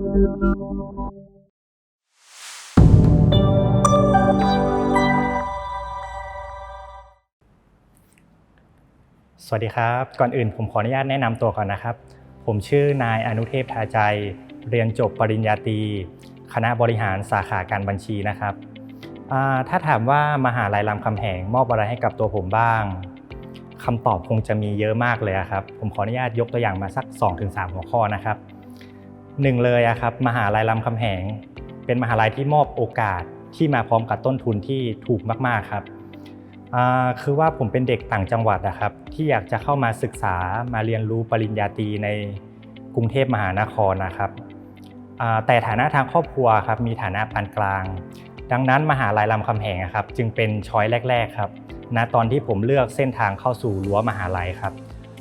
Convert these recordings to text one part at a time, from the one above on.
สวัสดีครับ ก่อนอื่นผมขออนุญาตแนะนำตัวก่อนนะครับ ผมชื่อนายอนุเทพทาใจ เรียนจบปริญญาตรีคณะบริหารสาขาการบัญชีนะครับ ถ้าถามว่ามหาลัยรามคำแหงมอบอะไรให้กับตัวผมบ้างคำตอบคงจะมีเยอะมากเลยครับ ผมขออนุญาตยกตัวอย่างมาสัก 2-3 หัวข้อนะครับ หนึ่งเลยอะครับมหาลัยรามคำแหง เป็นมหาลัยที่มอบโอกาสที่มาพร้อมกับต้นทุนที่ถูกมากๆครับคือว่าผมเป็นเด็กต่างจังหวัดนะครับ ที่อยากจะเข้ามาศึกษามาเรียนรู้ปริญญาตรีในกรุงเทพมหานครนะครับแต่ฐานะทางครอบครัวครับมีฐานะปานกลาง ดังนั้นมหาลัยรามคำแหงครับ จึงเป็นช้อยแรก ๆครับณตอนที่ผมเลือกเส้นทางเข้าสู่รั้วมหาลัยครับ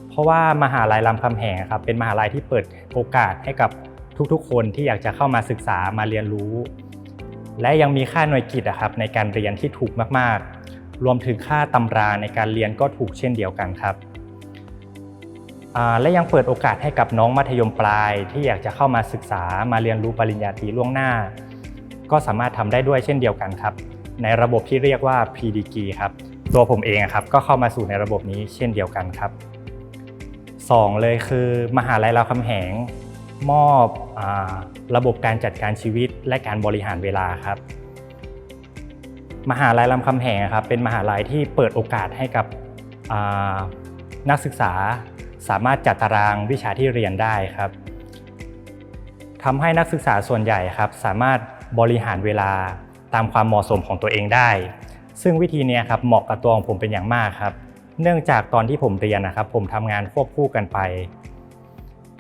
เพราะว่ามหาลัยรามคำแหงครับเป็นมหาลัยที่เปิดโอกาสให้กับ ทุกๆ คนที่อยากจะเข้ามาศึกษามาเรียนรู้ และยังมีค่าหน่วยกิตอะครับในการเรียนที่ถูกมากๆ รวมถึงค่าตำราในการเรียนก็ถูกเช่นเดียวกันครับและยังเปิดโอกาสให้กับน้องมัธยมปลาย ที่อยากจะเข้ามาศึกษามาเรียนรู้ปริญญาตรีล่วงหน้า ก็สามารถทำได้ด้วยเช่นเดียวกันครับ ในระบบที่เรียกว่า PDG ครับตัวผมเองครับก็เข้ามาสู่ในระบบนี้เช่นเดียวกันครับสองเลยคือ มหาลัยรามคำแหง มอบอระบบการจัดการชีวิตและการบริหารเวลาครับ มหาลัยรามคำแหงครับเป็นมหาลัยที่เปิดโอกาสให้กับนักศึกษาสามารถจัดตารางวิชาที่เรียนได้ครับทำให้นักศึกษาส่วนใหญ่ครับสามารถบริหารเวลาตามความเหมาะสมของตัวเองได้ ซึ่งวิธีนี้ครับเหมาะกับตัวของผมเป็นอย่างมากครับ เนื่องจากตอนที่ผมเรียนนะครับ ผมทำงานควบคู่กันไป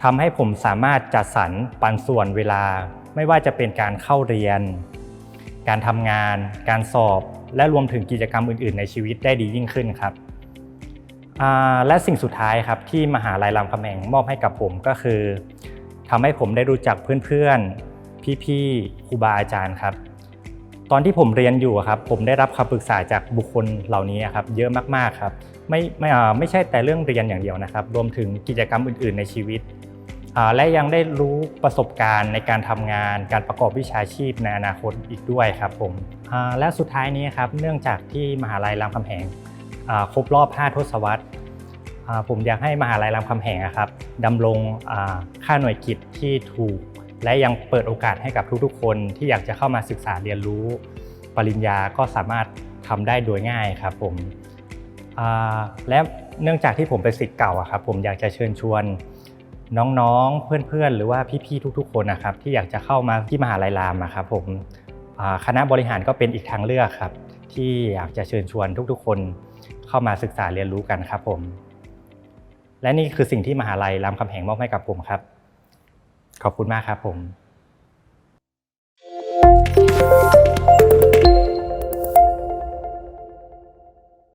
ทำให้ผมสามารถจัดสรรปันส่วนเวลา ไม่ว่าจะเป็นการเข้าเรียน การทำงาน การสอบ และรวมถึงกิจกรรมอื่น ๆ ในชีวิตได้ดียิ่งขึ้นครับและสิ่งสุดท้ายครับที่มหาลัยรามคำแหงมอบให้กับผมก็คือทำให้ผมได้รู้จักเพื่อนๆ พี่ๆครูบาอาจารย์ครับ ตอนที่ผมเรียนอยู่ครับผมได้รับคำปรึกษาจากบุคคลเหล่านี้ครับเยอะมากๆครับไม่ไม่อ่าไม่ใช่แต่เรื่องเรียนอย่างเดียวนะครับ รวมถึงกิจกรรมอื่น ๆ ในชีวิต และยังได้รู้ประสบการณ์ในการทำงาน การประกอบวิชาชีพในอนาคตอีกด้วยครับผมและสุดท้ายนี้ครับเนื่องจากที่มหาลัยรามคำแหงครบรอบ 5 ทศวรรษผมอยากให้มหาลัยรามคำแหงครับดำรงค่าหน่วยกิตที่ถูก และยังเปิดโอกาสให้กับทุกๆ คนที่อยากจะเข้ามาศึกษาเรียนรู้ ปริญญาก็สามารถทำได้โดยง่ายครับผมและเนื่องจากที่ผมเป็นศิษย์เก่าครับผมอยากจะเชิญชวน น้องๆ เพื่อนๆ หรือว่าพี่ๆ ทุกๆ คนนะครับที่อยากจะเข้ามาที่มหาลัยรามนะครับผมคณะบริหารก็เป็นอีกทางเลือกครับ ที่อยากจะเชิญชวนทุกๆ คนเข้ามาศึกษาเรียนรู้กันครับผม และนี่คือสิ่งที่มหาลัยรามคำแหงมอบให้กับผมครับ ขอบคุณมากครับผม